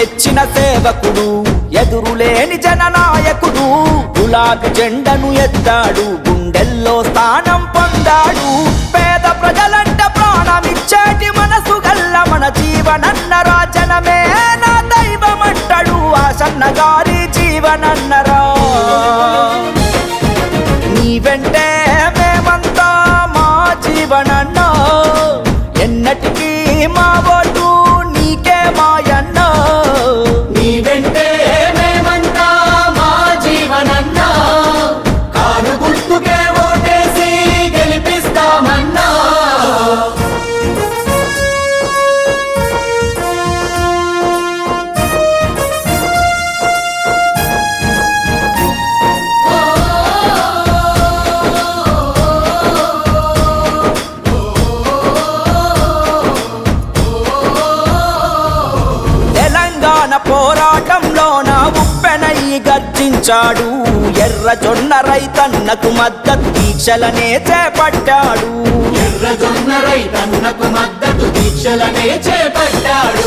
మెచ్చిన సేవకుడు ఎదురులేని జననాయకుడు గులాబీ జెండను ఎత్తాడు గుండెల్లో స్థానం పొందాడు. పేద ప్రజలంట ప్రాణమిచ్చేటి మనసు గల్ల మన జీవనన్న రాజనమే నా దైవమంటాడు. ఆసన్న గారి జీవనన్నరా నీ వెంటే మేమంతా మా జీవనన్న. ఎన్నటికీ మా ఓటు నీకే మాయ. గర్జించాడు ఎర్ర జొన్న రైతన్నకు మద్దతు దీక్షలనే చేపట్టాడు. ఎర్రజొన్న రైతన్నకు మద్దతు దీక్షలనే చేపట్టాడు.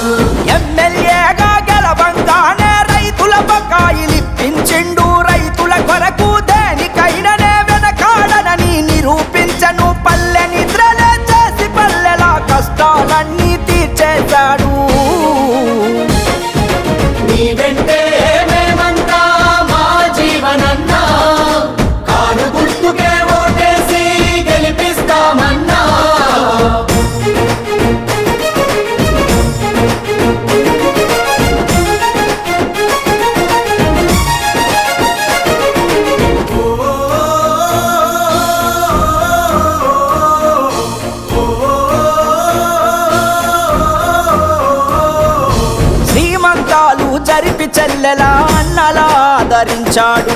శ్రీమంతాలు జరిపి చెల్లెలా అన్నలా ఆదరించాడు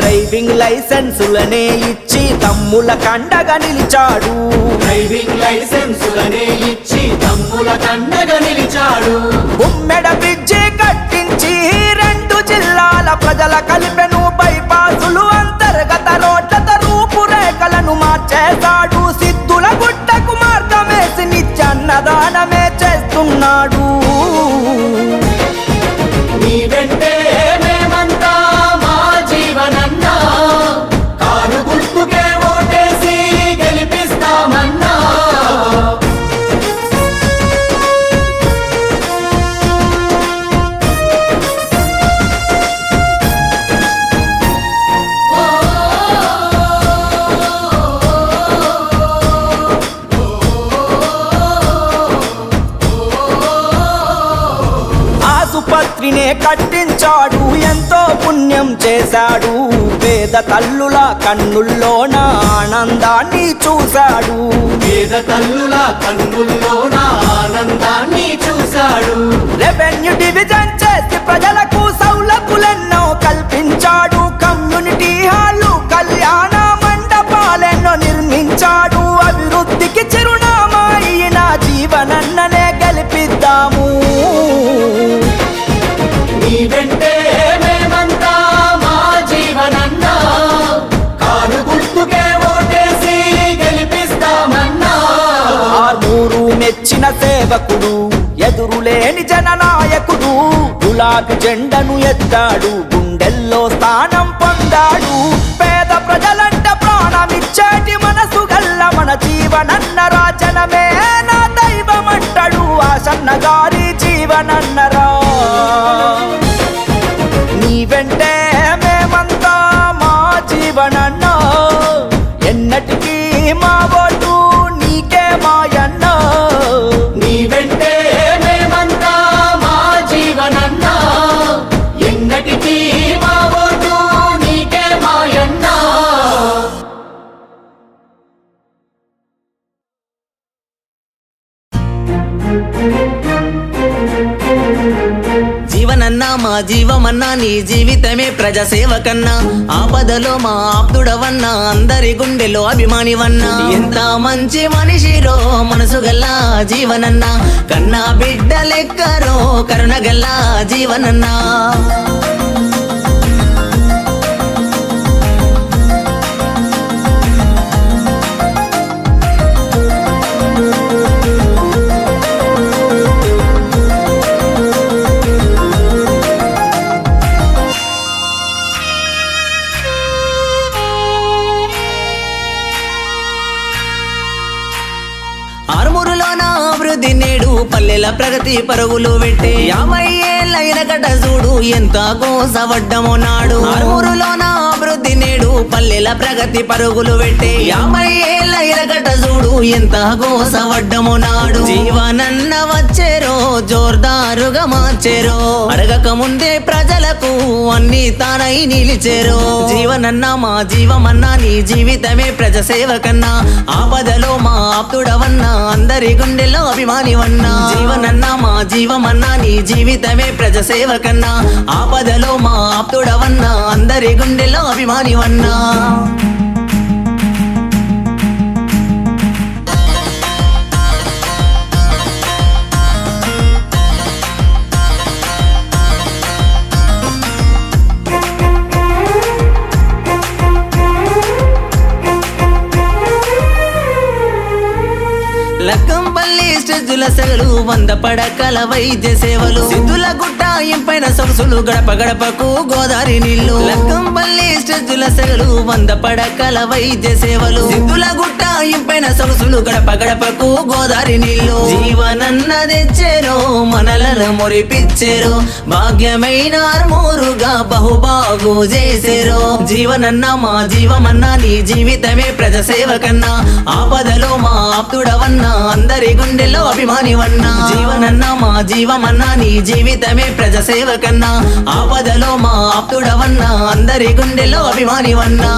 డ్రైవింగ్ లైసెన్సులనే ఇచ్చి తమ్ముల కండగా నిలిచాడు. డ్రైవింగ్ లైసెన్సులనే ఇచ్చి తమ్ముల కండగా నిలిచాడు. ఉమ్మెడ బ్రిడ్జి కట్టించి రెండు జిల్లాల ప్రజల కలిపెను బైపాసులు అంతర్గత రోడ్లత రూపురేఖలను మార్చేశాడు. సిద్ధుల గుట్టకు మార్గమేసి నిత్యన్నదానమే చేస్తున్నాడు. చేశాడు. పేద తల్లుల కన్నుల్లోన ఆనందాన్ని చూశాడు. పేద తల్లుల కన్నుల్లోన ఆనందాన్ని చూశాడు. రెవెన్యూ డివిజన్ చేసి ప్రజలకు సౌలతులెన్నో కల్పించాడు. కమ్యూనిటీ హాలు కళ్యాణ మండపాలెన్నో నిర్మించాడు. అభివృద్ధికి చిరునామా సేవకుడు ఎదురులేని జననాయకుడు గులాబీ జెండను ఎత్తాడు గుండెల్లో స్థానం పొందాడు. పేద ప్రజలంట ప్రాణమిచ్చేటి మనసు గల్ల మన జీవనన్న రాజనమే నా దైవమంటాడు. ఆ సన్నగారి జీవనన్నరా నీ వెంటే మేమంతా మా జీవనన్న. ఎన్నటికీ మా రామన్నా నీ జీవితమే ప్రజాసేవకన్నా. ఆపదలో మా ఆప్తుడవన్నా అందరి గుండెలో అభిమానివన్నా. ఎంత మంచి మనిషిరో మనసు గల్లా జీవనన్నా. కన్నా బిడ్డ లెక్కరో కరుణ గల్లా జీవనన్నా. పల్లెల ప్రగతి పరుగులు పెట్టి. యాభై ఏళ్ళైన గడ్డ చూడు ఎంత కోసవడ్డమో నాడు. ఆరుమూరులోన నేడు పల్లెల ప్రగతి పరుగులు పెట్టే. యాభై చూడు ఎంత గోసవడ్డము నాడు. జీవనన్న వచ్చేరో జోర్దారుగా మార్చేరో. అడగక ముందే ప్రజలకు అన్ని తానై నిలిచేరో. జీవనన్న మా జీవమన్నా నీ జీవితమే ప్రజసేవ కన్నా ఆపదలో మా ఆప్తుడవన్నా అందరి గుండెల్లో అభిమానివన్నా. జీవనన్నా మా జీవమన్నా నీ జీవితమే ప్రజసేవ కన్నా ఆపదలో మా ఆప్తుడవన్నా అందరి గుండెల్లో అభిమానివన్నా. లక్కంపల్లి వైద్యుల సెగలు వంద పడకల వైద్య సేవలు. సిద్ధుల గుట్ట ఇంపైన సొగసులు గడప గడపకు గోదావరి నీళ్ళు లక్కంపల్లి స్టెజుల సెగలు వంద పడకల వైద్య సేవలు. సిద్ధుల గుట్ట ఇంపైన సొగసులు గడప గడపకు గోదావరి నీళ్ళు జీవనన్న తెచ్చేరో మనలను మురిపిచ్చేరో భాగ్యమైన ఆర్మూరుగా బహుబాగు చేసేరు. జీవనన్న మా జీవమన్నా నీ జీవితమే ప్రజ సేవకన్నా ఆపదలో మా ఆప్తుడవన్నా అందరి గుండెల్లో అభిమానివన్నా జీవనన్నా మా జీవమన్నా నీ జీవితమే ప్రజ కన్నా ఆపదలో మా అప్పుడవన్నా అందరి గుండెలో అభిమానివన్నా.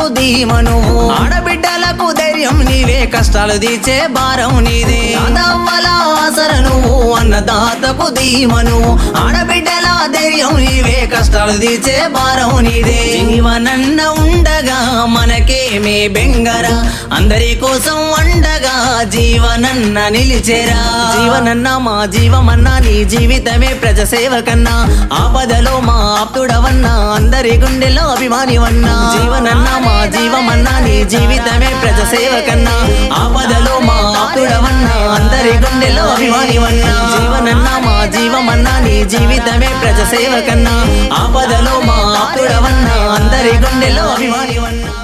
అన్నదాతకు ధీమ నువ్వు ఆడబిడ్డలకు ధైర్యం నీవే కష్టాలు తీర్చే భారం నీదే. అదవ్వల ఆసర నువ్వు అన్నదాతకు ధీమ నువ్వు ఆడబిడ్డల ధైర్యం నీవే కష్టాలు తీర్చే భారం నీదే. జీవనన్న ఉండగా మనకేమే బెంగరా. అందరి కోసం వండగా జీవనన్న నిలిచేరా. జీవనన్న మా జీవమన్నా నీ జీవితమే ప్రజసేవకన్నా. ఆపదలో మా ఆప్తుడవన్నా అందరి గుండెలో అభిమానివన్నా. జీవనన్న మా జీవితమే ప్రజ సేవకన్నా ఆపదలో మా ఆకుడవన్నా అందరి గుండెల్లో అభిమానివన్నా. జీవనన్నా మా జీవమన్నా. నీ జీవితమే ప్రజ సేవకన్నా ఆపదలో మా ఆకుడవన్నా అందరి గుండెల్లో అభిమానివన్నా.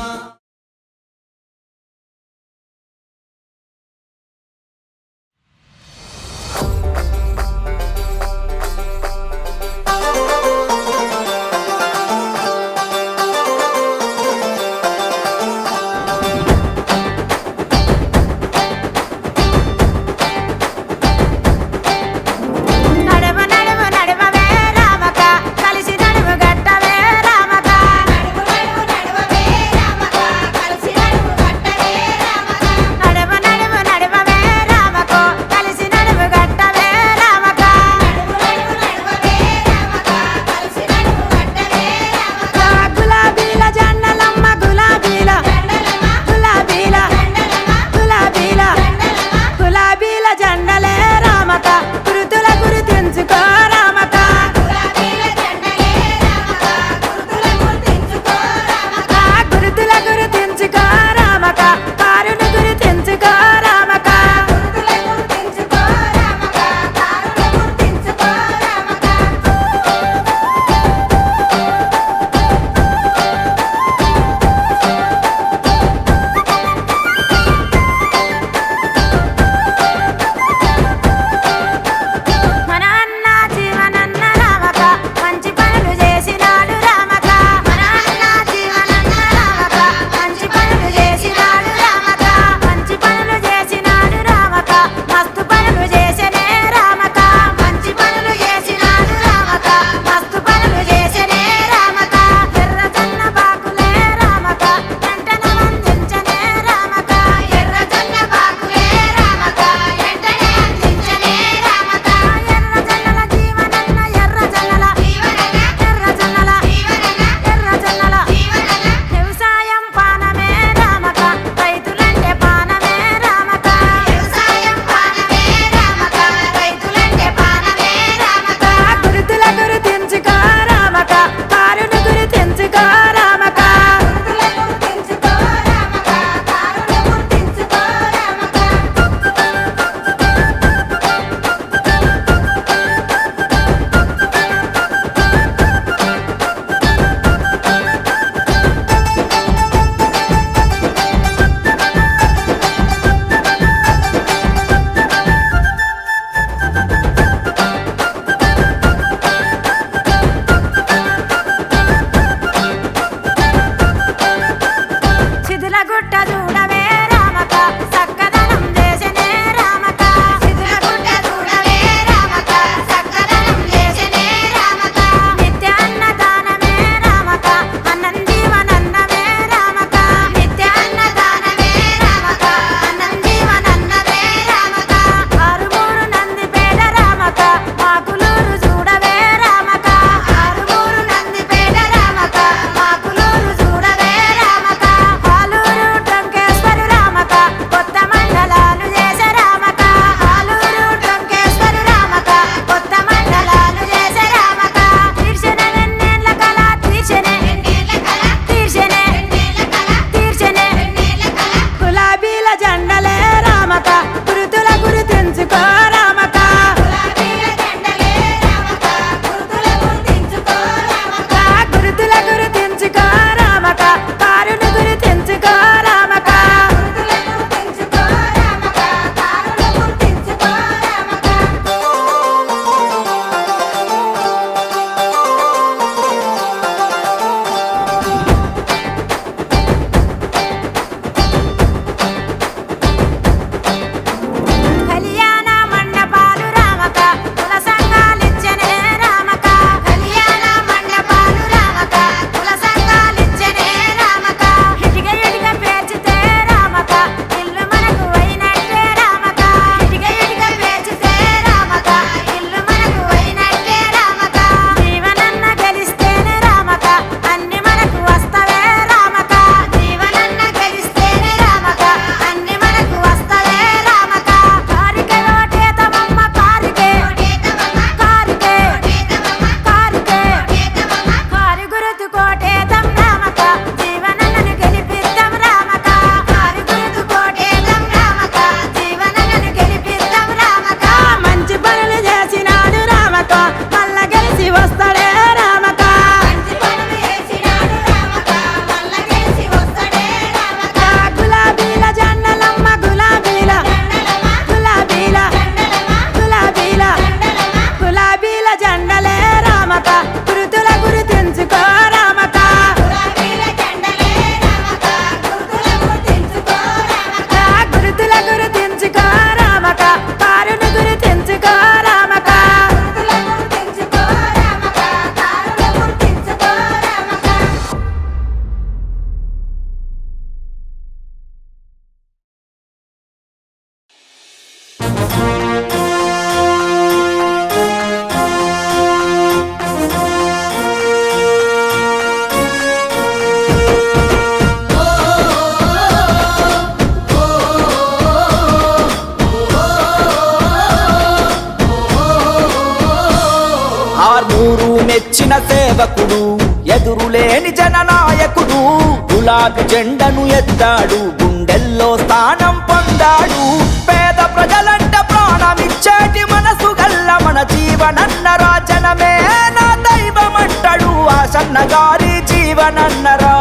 జెండను ఎత్తాడు గుండెల్లో స్థానం పొందాడు. పేద ప్రజలంట ప్రాణమిచ్చేటి మనసు గల్ల మన జీవనన్న రాజనమే నా దైవమంటాడు. ఆ సన్నగారి జీవనన్నరా.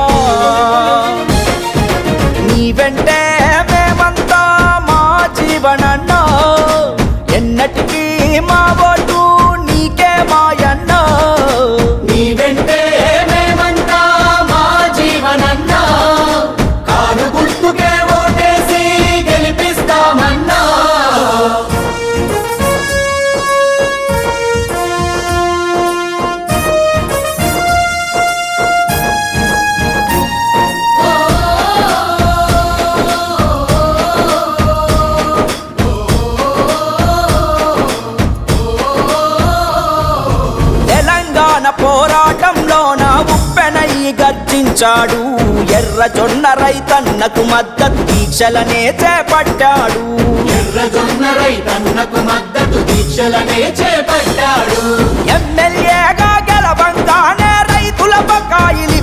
నీ వెంటే మేమంతా మా జీవనన్న. ఎన్నటికీ మా ఓటు ఉప్పెనయ్యి గర్జించాడు. ఎర్ర జొన్న రైతన్నకు మద్దతు దీక్షలనే చేపట్టాడు. ఎర్రజొన్న రైతన్నకు మద్దతు దీక్షలనే చేపట్టాడు. ఎమ్మెల్యేగా గెలవంగానే రైతుల బకాయిలిప్పించిండు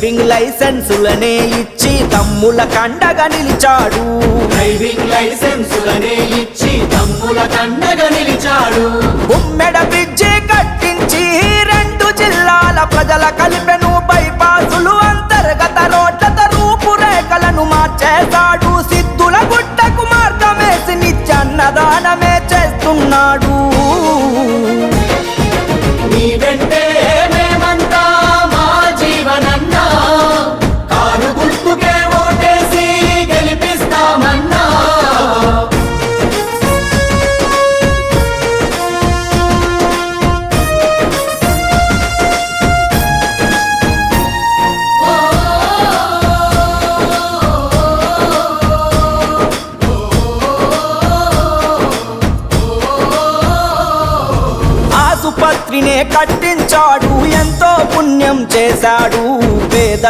డ్రైవింగ్ లైసెన్సులనే ఇచ్చి తమ్ముల కండగా నిలిచాడు. డ్రైవింగ్ లైసెన్సులనే ఇచ్చి తమ్ముల కండగా నిలిచాడు. ఉమ్మెడ బ్రిడ్జి కట్టించి రెండు జిల్లాల ప్రజల కలిపెను బైపాసులు అంతర్గత రోడ్లత రూపురేఖలను మార్చేశాడు చేశాడు పేద